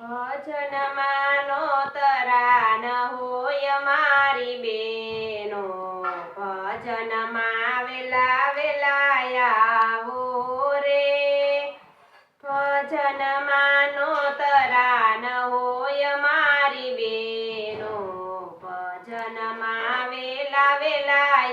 ભજનમાં નો તરાન હોય મારી બેનો. ભજનમાં વેલા વેલા આવો રે ભજનમાં નો તરાન હોય મારી બેનો. ભજનમાં વેલા વેલા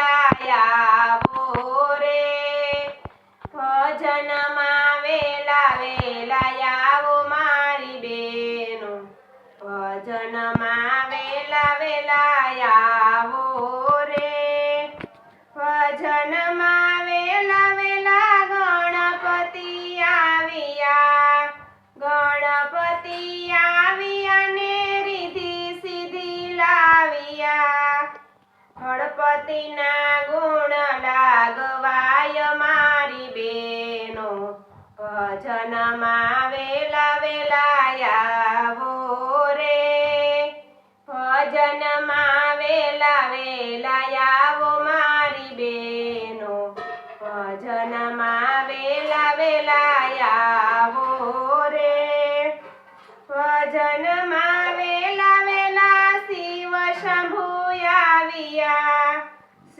વેલા વેલા ભજનમાં વેલા વેલા મારી બેનો. ભજનમાં વેલા વેલા રે. ભજનમાં વેલા વેલા ગણપતિ આવ્યા. ગણપતિ આવ્યા ને રીધી સીધી લાવ્યા. ગણપતિના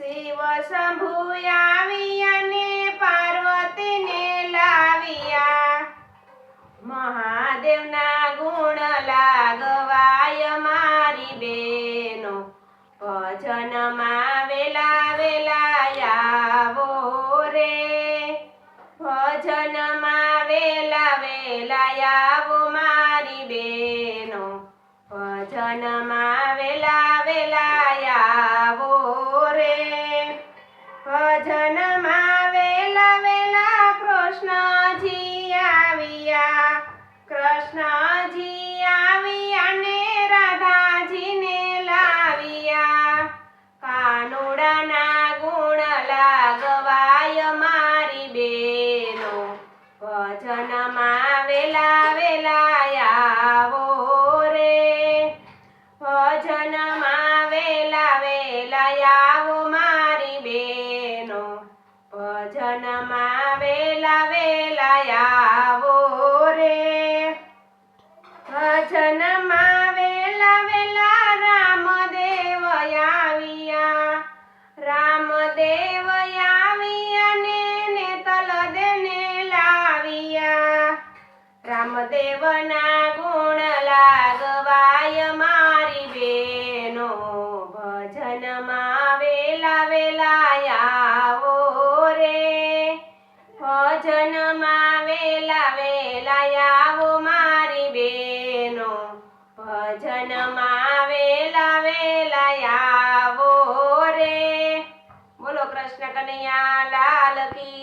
શિવ શંભુ આવ્યા ને પાર્વતીને લાવ્યા. મહાદેવના ગુણ લાગવાય મારી બેનો. ભજનમાં વેલા વેલા આવો રે. ભજનમાં વેલા વેલા આવો મારી બેનો. ભજનમાં આવો મારી બેનો, ભજનમાં વેલા વેલા આવો રે. ભજનમાં વેલા વેલા રામદેવ આવ્યા રામદેવ આવ્યા ને તલ દેને લાવ્યા. રામદેવના ભજનમાં વેલા વેલા આવો મારી બેનો. ભજનમાં વેલા વેલા આવો રે. બોલો કૃષ્ણ કનૈયા લાલ કી